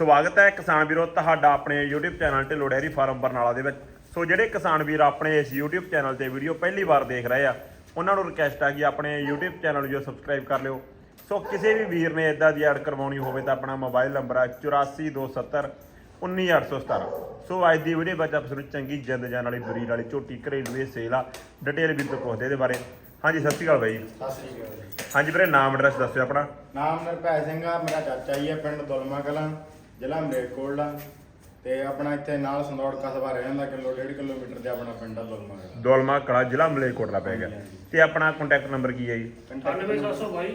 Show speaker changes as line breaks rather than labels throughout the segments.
ਸਵਾਗਤ ਹੈ ਕਿਸਾਨ ਵੀਰੋ ਤੁਹਾਡਾ ਆਪਣੇ YouTube channel Dhillon dairy farm Barnala ਦੇ ਵਿੱਚ। ਸੋ ਜਿਹੜੇ ਕਿਸਾਨ ਵੀਰ ਆਪਣੇ ਇਸ YouTube ਚੈਨਲ ਤੇ ਵੀਡੀਓ ਪਹਿਲੀ ਵਾਰ ਦੇਖ ਰਹੇ ਆ ਉਹਨਾਂ ਨੂੰ ਰਿਕਵੈਸਟ ਆ ਕਿ ਆਪਣੇ YouTube ਚੈਨਲ ਨੂੰ ਜੋ ਸਬਸਕ੍ਰਾਈਬ ਕਰ ਲਿਓ। ਸੋ ਕਿਸੇ ਵੀ ਵੀਰ ਨੇ ਇਦਾਂ ਦੀ ਐਡ ਕਰਵਾਉਣੀ ਹੋਵੇ ਤਾਂ ਆਪਣਾ ਮੋਬਾਈਲ ਨੰਬਰ ਹੈ 84270 19817 ਸੋ ਅੱਜ ਦੀ ਵੀਡੀਓ ਵਿੱਚ ਆਪਾਂ ਨੂੰ ਚੰਗੀ ਜਿੰਦ ਜਾਨ ਵਾਲੀ ਬਰੀਡ ਵਾਲੀ ਝੋਟੀ ਘਰੇਲੂ ਇਹ ਸੇਲ ਆ। ਡਿਟੇਲ ਵੀ ਤੋਂ ਪੁੱਛਦੇ ਇਹਦੇ ਬਾਰੇ। ਹਾਂਜੀ ਸਤਿ ਸ਼੍ਰੀ ਅਕਾਲ ਬਾਈ।
ਸਤਿ ਸ੍ਰੀ ਅਕਾਲ ਜੀ।
ਹਾਂਜੀ ਵੀਰੇ ਨਾਮ ਐਡਰੈਸ ਦੱਸਿਓ ਆਪਣਾ।
ਨਾਮ ਨਿਰਭੈ ਸਿੰਘ ਆ ਮੇਰਾ ਚਾਚਾ ਹੀ ਹੈ ਪਿੰਡ ਦੁਲਮਾ ਕਲਾਂ। ਜ਼ਿਲ੍ਹਾ ਮਲੇਰਕੋਟਲਾ ਤੇ ਆਪਣਾ ਇੱਥੇ ਨਾਲ ਸੰਦੌੜ ਕਸਬਾ ਰਹਿ ਜਾਂਦਾ ਕਿਲੋ ਡੇਢ ਕਿਲੋਮੀਟਰ ਤੇ ਆਪਣਾ ਪਿੰਡ ਆ ਦੁਲਮਾ ਕਲਾਂ
ਦੌਲਮਾ ਕਲਾ ਜ਼ਿਲ੍ਹਾ ਮਲੇਰਕੋਟਲਾ ਪੈ ਗਿਆ। ਤੇ ਆਪਣਾ ਕੰਟੈਕਟ ਨੰਬਰ ਕੀ ਹੈ ਜੀ?
98722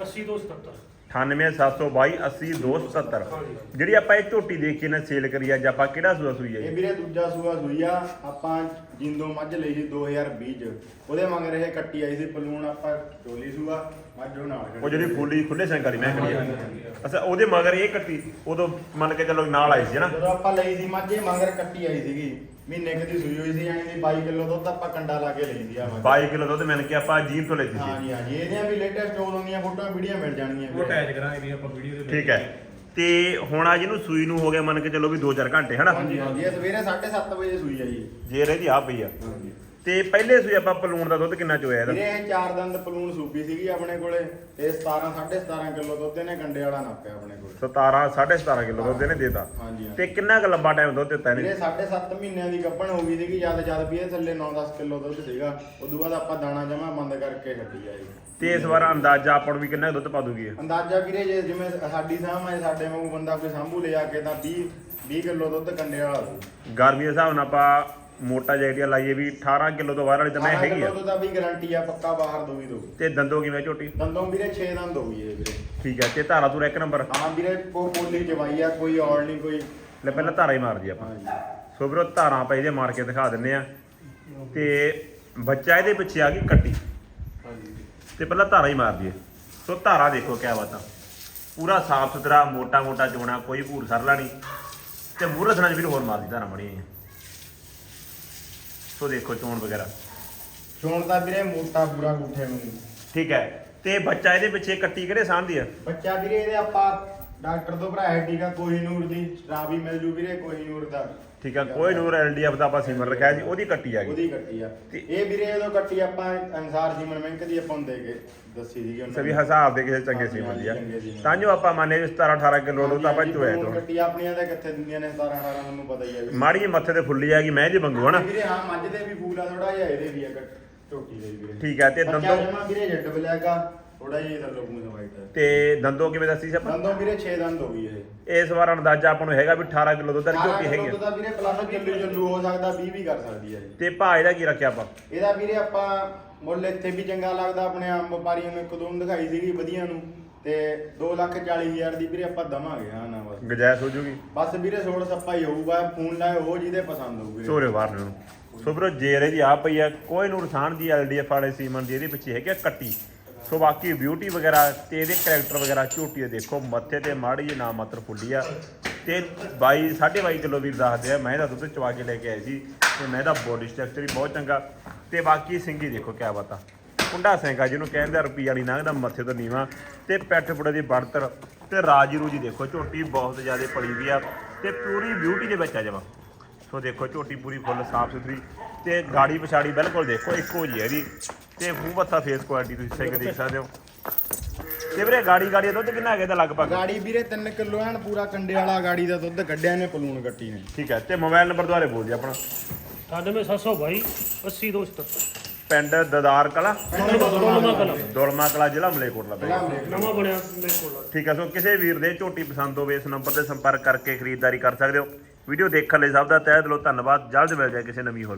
80277
98722 80277
ਹਾਂਜੀ।
ਜਿਹੜੀ ਆਪਾਂ ਇਹ ਝੋਟੀ ਦੇਖ ਕੇ ਨਾ ਸੇਲ ਕਰੀ ਅੱਜ ਆਪਾਂ ਕਿਹੜਾ ਸੂਆ ਸੂਈ
ਇਹ ਵੀਰੇ ਦੂਜਾ ਸੂਆ ਸੂਈ ਆ। ਆਪਾਂ ਜਿੰਦੋ ਮੱਝ ਲਈ ਸੀ 2020 ਚ। ਉਹਦੇ ਮਗਰ ਇਹ ਕੱਟੀ ਆਈ ਸੀ ਪਲੂਣ ਆਪਾਂ ਚੋਲੀ ਸੂਆ ਮੱਝ ਉਹ ਨਾਲ
ਉਹ ਜਿਹੜੀ ਫੁੱਲੀ ਖੁੱਲੇ ਵਾਲੀ ਮੈਂ ਹੈ ਅੱਛਾ ਉਹਦੇ ਮਗਰ ਇਹ ਕੱਟੀ ਉਦੋਂ ਮੰਨ ਕੇ ਚੱਲੋ ਨਾਲ ਆਈ ਸੀ ਨਾ?
ਜਦੋਂ ਆਪਾਂ ਲਈ ਸੀ ਮੱਝ ਇਹ ਮਗਰ ਕੱਟੀ ਆਈ ਸੀਗੀ। ਮਹੀਨੇ ਕੁ ਦੀ ਸੂਈ ਹੋਈ ਸੀ ਯਾਨੀ ਦੀ 22 ਕਿਲੋ ਦੁੱਧ ਆਪਾਂ ਕੰਡਾ ਲਾ ਕੇ ਲਈ ਸੀ ਆ ਮੱਝ
22 ਕਿਲੋ ਦੁੱਧ ਮਿਲ ਕੇ ਆਪਾਂ ਜੀਨ ਤੋਂ ਲੈਤੀ ਸੀ।
ਹਾਂਜੀ ਹਾਂਜੀ ਇਹਦੀਆਂ ਵੀ ਲੇਟੈਸਟ ਉਦੋਂ ਦੀਆਂ ਫੋਟੋਆਂ ਵੀਡੀਓ ਮਿਲ ਜਾਣਗੀਆਂ
ਉਹ ਅਟੈਚ ਕਰਾਂਗੇ ਵੀ ਆਪਾਂ ਵੀਡੀਓ ਦੇ ਵਿੱਚ।
ਠੀਕ ਹੈ। ਤੇ ਹੁਣ ਆ ਜਿਹਨੂੰ ਸੂਈ ਨੂੰ ਹੋ ਗਿਆ ਮੰਨ ਕੇ ਚੱਲੋ ਵੀ 2-4 ਘੰਟੇ ਹਨਾ?
ਹਾਂਜੀ ਹਾਂਜੀ ਇਹ ਸਵੇਰੇ 7:30 ਵਜੇ ਸੂਈ ਆ ਜੀ।
ਜੇ ਇਹਦੀ ਆ ਪਈ ਆ।
ਹਾਂਜੀ।
ਤੇ ਪਹਿਲੇ ਸੂਈ ਆਪਾਂ ਪਲੂਣ ਦਾ ਦੁੱਧ ਕਿੰਨਾ ਚੋਇਆ ਇਹਦਾ?
ਇਹ ਚਾਰ ਦੰਦ ਪਲੂਣ ਸੂਪੀ ਸੀਗੀ ਆਪਣੇ ਕੋਲੇ। ਤੇ 17 17.5 ਕਿਲੋ ਦੁੱਧ ਇਹਨੇ ਕੰਡੇ ਵਾਲਾ ਨਾਪਿਆ ਆਪਣੇ ਕੋਲੇ।
17 17.5 ਕਿਲੋ ਦੁੱਧ ਇਹਨੇ ਦੇਤਾ।
ਹਾਂਜੀ
ਤੇ ਕਿੰਨਾ ਕੁ ਲੰਬਾ ਟਾਈਮ ਦੁੱਧ ਦਿੱਤਾ ਇਹਨੇ?
7.5 ਮਹੀਨਿਆਂ ਦੀ ਗੱਭਣ ਹੋ ਗਈ ਸੀਗੀ ਜਦ ਜਦ ਵੀ ਇਹ ਥੱਲੇ 9-10 ਕਿਲੋ ਦੁੱਧ ਸੀਗਾ ਉਦੋਂ ਬਾਅਦ ਆਪਾਂ ਦਾਣਾ ਜਮਾ ਬੰਦ ਕਰਕੇ ਛੱਡੀ ਆ ਜੀ।
ਤੇ ਇਸ ਵਾਰ ਅੰਦਾਜ਼ਾ ਆਪਾਂ ਨੂੰ ਵੀ ਕਿੰਨਾ ਦੁੱਧ ਪਾ ਦੂਗੀ ਇਹ?
ਅੰਦਾਜ਼ਾ ਵੀਰੇ ਜੇ ਜਿਵੇਂ ਸਾਡੀ ਸਾਹਮ ਹੈ ਸਾਡੇ ਵਾਂਗੂ ਬੰਦਾ ਕੋਈ ਸਾਂਭੂ ਲਿਆ ਕੇ ਤਾਂ 20 20 ਕਿਲੋ ਦੁੱਧ ਕੰਡੇ ਵਾਲਾ ਹੋਊ
ਗਰਮੀ ਦੇ ਹਿਸਾਬ ਨਾਲ ਆਪਾਂ ਮੋਟਾ ਜੈਕਟੀਆ ਲਾਈਏ ਵੀ 18 ਕਿਲੋ ਤੋਂ ਬਾਹਰ ਵਾਲੀ ਤਾਂ ਮੈਂ
18
ਹੈਗੀ ਆ।
ਦਾ ਵੀ ਗਾਰੰਟੀ ਆ ਪੱਕਾ ਬਾਹਰ ਦੋ ਹੀ ਦੋ।
ਤੇ ਦੰਦੋਂ ਕਿਵੇਂ ਝੋਟੀ?
ਦੰਦੋਂ ਵੀਰੇ 6 ਦੰਦ ਹੋਈ ਇਹ ਵੀਰੇ।
ਠੀਕ ਹੈ ਤੇ ਧਾਰਾ ਤੂਰ ਇੱਕ ਨੰਬਰ
ਹਾਂ ਵੀਰੇ ਕੋ ਪੋਲੀ ਜਵਾਈ ਆ ਕੋਈ ਔਲ ਨਹੀਂ ਕੋਈ
ਲੈ ਪਹਿਲਾਂ ਧਾਰਾ ਹੀ ਮਾਰ ਜੀ ਆਪਾਂ। ਸੋ ਵੀਰੋ ਧਾਰਾਂ ਆਪਾਂ ਇਹਦੇ ਮਾਰ ਕੇ ਦਿਖਾ ਦਿੰਨੇ ਆ। ਤੇ ਬੱਚਾ ਇਹਦੇ ਪਿੱਛੇ ਆ ਗਈ ਕੱਟੀ। ਤੇ ਪਹਿਲਾਂ ਧਾਰਾ ਹੀ ਮਾਰ ਦਈਏ। ਸੋ ਧਾਰਾ ਦੇਖੋ ਕਿਆ ਬਾਤਾਂ। ਪੂਰਾ ਸਾਫ਼ ਸੁਥਰਾ ਮੋਟਾ ਮੋਟਾ ਚੋਣਾ ਕੋਈ ਭੂਰ ਸਰਲਾ ਨਹੀਂ। ਤੇ ਸਣਾ ਚ ਵੀ ਹੋਰ ਮਾਰਦੀ ਧਾਰਾ ਬਣੀ ਹੈ ਸੋ ਦੇਖੋ ਚੋਣ ਵਗੈਰਾ।
ਚੋਣ ਤਾਂ ਵੀਰੇ ਮੋਟਾ ਪੂਰਾ ਗੁੱਠੇ ਨੂੰ
ਠੀਕ ਹੈ। ਤੇ ਬੱਚਾ ਇਹਦੇ ਪਿੱਛੇ ਕੱਟੀ ਕਿਹੜੇ ਸਾਂਭ ਦੀ ਆ?
ਬੱਚਾ ਵੀਰੇ ਇਹਦੇ ਆਪਾਂ ਡਾਕਟਰ ਤੋਂ ਭਰਾਇਆ ਟੀਕਾ ਕੋਹੀਨੂਰ ਦੀ ਸ਼ਰਾਬ ਵੀ ਮਿਲ ਜੂ ਵੀਰੇ ਕੋਹੀਨੂਰ ਦਾ।
ਠੀਕ ਆ ਕੋਈ ਨੂਰ ਐਲਡੀਐਫ ਦਾ ਆਪਾਂ ਸਿਮਰ ਰੱਖਿਆ ਜੀ ਉਹਦੀ ਕੱਟੀ ਆ ਗਈ।
ਉਹਦੀ ਕੱਟੀ ਆ।
ਤੇ-
ਇਹ ਵੀਰੇ ਜਦੋਂ ਕੱਟੀ ਆਪਾਂ ਅਨਸਾਰ ਸੀਮਨ ਬੈਂਕ ਦੀ ਆਪਾਂ ਨੂੰ ਦੇ ਕੇ ਦੱਸੀ ਸੀਗੀ ਉਹਨਾਂ
ਸਭੀ। ਹਿਸਾਬ ਦੇ ਕਿਸੇ ਚੰਗੇ
ਹਾਂਜੀ,
ਸੀ ਹੁੰਦੀ ਆ।
ਚੰਗੇ ਸੀਮਨ।
ਤਾਂ ਜੋ ਆਪਾਂ ਮੰਨੇ ਵੀ 17 18 ਕਿਲੋ ਨੂੰ ਤਾਂ ਆਪਾਂ ਚੋਇਆ ਤੋਂ
ਕੱਟੀ ਆਪਣੀਆਂ ਤਾਂ ਕਿੱਥੇ ਦਿੰਦੀਆਂ ਨੇ 17 18 ਤੁਹਾਨੂੰ ਪਤਾ ਹੀ ਆ ਵੀ।
ਮਾੜੀ ਜਿਹੀ ਮੱਥੇ ਤੇ ਫੁੱਲੀ ਆ ਗਈ ਮੈਂ ਜੀ ਮੰਗੂ ਹਨਾ?
ਵੀਰੇ ਹਾਂ ਮੱਝ ਦੇ ਵੀ ਫੂਲ ਆ ਥੋੜਾ ਜਿਹਾ ਇਹਦੇ ਵੀ ਆ ਕੱਟ- ਝੋਟੀ ਦੇ ਵੀ ਵੀਰੇ।
ਠੀਕ ਆ ਤੇ
ਬੱਚਾ
ਦੰਦੋਂ
ਜਮਾ ਵੀਰੇ ਜੱਟ ਬਲੈਗਾ ਥੋੜਾ ਜਿਹਾ ਇਹਦਾ ਲੋਕ ਮੂੰਹ ਵਾਈਟ ਹੈ
ਤੇ ਦੰਦੋਂ ਕਿਵੇਂ ਦੱਸੀ ਸੀ ਆਪਾਂ?
ਦੰਦੋਂ ਵੀਰੇ 6 ਦੰਦ ਹੋ ਗਈ ਇਹ।
ਇਸ ਵਾਰ ਅੰਦਾਜ਼ਾ ਆਪਾਂ ਨੂੰ ਹੈਗਾ ਵੀ 18 ਕਿਲੋ ਦੁੱਧ ਦੀ ਝੋਟੀ ਹੈਗੀ
ਦੁੱਧ
ਆ।
ਦਾ ਵੀਰੇ ਪਲੱਸ ਚੱਲੂ ਚੱਲੂ ਹੋ ਸਕਦਾ 20 ਵੀ ਕਰ ਸਕਦੀ ਹੈ ਜੀ।
ਤੇ ਭਾਅ ਇਹਦਾ ਕੀ ਰੱਖਿਆ ਆਪਾਂ?
ਇਹਦਾ ਵੀਰੇ ਆਪਾਂ ਮੁੱਲ ਇੱਥੇ ਵੀ ਚੰਗਾ ਲੱਗਦਾ ਆਪਣੇ ਆਮ ਵਪਾਰੀਆਂ ਨੂੰ ਇੱਕ ਦੋ ਨੂੰ ਦਿਖਾਈ ਸੀਗੀ ਵਧੀਆ ਨੂੰ। ਤੇ 2 ਲੱਖ 40 ਹਜ਼ਾਰ ਦੀ ਵੀਰੇ ਆਪਾਂ ਦਵਾਂਗੇ ਹਾਂ ਨਾ ਬਸ।
ਗਜਾਇਸ਼ ਹੋ ਜੂਗੀ।
ਬਸ ਵੀਰੇ ਸੋੜ ਸੱਪਾ ਹੀ ਹੋਊਗਾ ਫੋਨ ਲਾਏ ਉਹ ਜਿਹਦੇ ਪਸੰਦ ਹੋਊ ਵੀਰੇ।
ਸੋਰੇ ਬਾਹਰ ਨੂੰ। ਸੋ ਵੀਰੋ ਜੇਰੇ ਦੀ ਆ ਪਈ ਆ ਕੋਈ ਨੂਰਸਾਨ ਦੀ ਐਲਡੀਐਫ ਵਾਲੇ ਸੀਮਨ ਦੀ ਇਹਦੇ ਪਿੱਛੇ ਹੈਗੀ ਆ ਕੱਟੀ। ਸੋ ਬਾਕੀ ਬਿਊਟੀ ਵਗੈਰਾ ਤੇ ਇਹਦੇ ਕੈਰੈਕਟਰ ਵਗੈਰਾ ਝੋਟੀ ਦੇਖੋ, ਮੱਥੇ ਤੇ ਮਾੜੀ ਜਿਹੀ ਨਾ ਮਾਤਰ ਫੁੱਲੀ ਆ। ਤੇ 22 22.5 ਕਿਲੋ ਵੀਰ ਦੱਸਦੇ ਆ ਮੈਂ ਦਾ ਦੁੱਧ ਚਵਾ ਕੇ ਲੈ ਕੇ ਆਏ ਸੀ ਤੇ ਮੈਂ ਦਾ ਬੋਡੀ ਸਟਰਕਚਰ ਵੀ ਬਹੁਤ ਚੰਗਾ। ਤੇ ਬਾਕੀ ਸਿੰਗੀ ਦੇਖੋ ਕਿਆ ਬਾਤਾਂ। ਕੁੰਡਾ ਸਿੰਘਾ ਜਿਹਨੂੰ ਕਹਿੰਦੇ ਆ ਰੁਪਈਆ ਨਹੀਂ ਲੰਘਦਾ, ਮੱਥੇ ਤੋਂ ਨੀਵਾ। ਤੇ ਪੈਠ ਪੁੜੇ ਦੀ ਬੜਤਰ ਤੇ ਰਾਜੀ ਰੂਜੀ ਦੇਖੋ, ਝੋਟੀ ਬਹੁਤ ਜ਼ਿਆਦਾ ਪੜੀ ਵੀ ਆ। ਤੇ ਪੂਰੀ ਬਿਊਟੀ ਦੇ ਵਿੱਚ ਆ ਜਾਵਾ ਸੋ ਦੇਖੋ, ਝੋਟੀ ਪੂਰੀ ਫੁੱਲ ਸਾਫ਼ ਸੁਥਰੀ। ਤੇ ਗਾੜੀ ਪਛਾੜੀ ਬਿਲਕੁਲ ਦੇਖੋ, ਇੱਕੋ ਜੀ ਹੈ ਜੀ ਤੇ ਮੂੰਹ ਮੱਥਾ ਫੇਸ ਕੁਆਲਿਟੀ ਤੁਸੀਂ ਸਿੰਘ ਦੇਖ ਸਕਦੇ ਹੋ। ਤੇ ਵੀਰੇ ਗਾੜੀ ਗਾੜੀ ਦਾ ਦੁੱਧ ਕਿੰਨਾ ਹੈਗਾ ਇਹਦਾ ਲਗਭਗ?
ਗਾੜੀ ਵੀਰੇ 3 ਕਿਲੋ ਐਨ ਪੂਰਾ ਕੰਡੇ ਵਾਲਾ ਗਾੜੀ ਦਾ ਦੁੱਧ ਕੱਢਿਆ ਨੇ ਪਲੂਣ ਕੱਟੀ ਨੇ।
ਠੀਕ ਹੈ ਤੇ ਮੋਬਾਈਲ ਨੰਬਰ ਦੁਆਰੇ ਬੋਲ ਜੀ ਆਪਣਾ।
98722 80277
ਪਿੰਡ ਦਦਾਰ ਕਲਾ? ਦੁਲਮਾ ਕਲਾ। ਜ਼ਿਲ੍ਹਾ ਮਲੇਕੋਟਲਾ ਪੈ
ਨਵਾਂ ਬਣਿਆ ਮੇਰੇ ਕੋਲ
ਠੀਕ ਹੈ ਸੋ ਕਿਸੇ ਵੀਰ ਦੇ ਝੋਟੀ ਪਸੰਦ ਹੋਵੇ ਇਸ ਨੰਬਰ ਤੇ ਸੰਪਰਕ ਕਰਕੇ ਖਰੀਦਦਾਰੀ ਕਰ ਸਕਦੇ ਹੋ। ਵੀਡੀਓ ਦੇਖਣ ਲਈ ਸਭ ਦਾ ਤਹਿ ਦਿਲੋਂ ਧੰਨਵਾਦ ਜਲਦ ਮਿਲ ਜਾਏ ਕਿਸੇ ਨਵੀਂ ਹੋਰ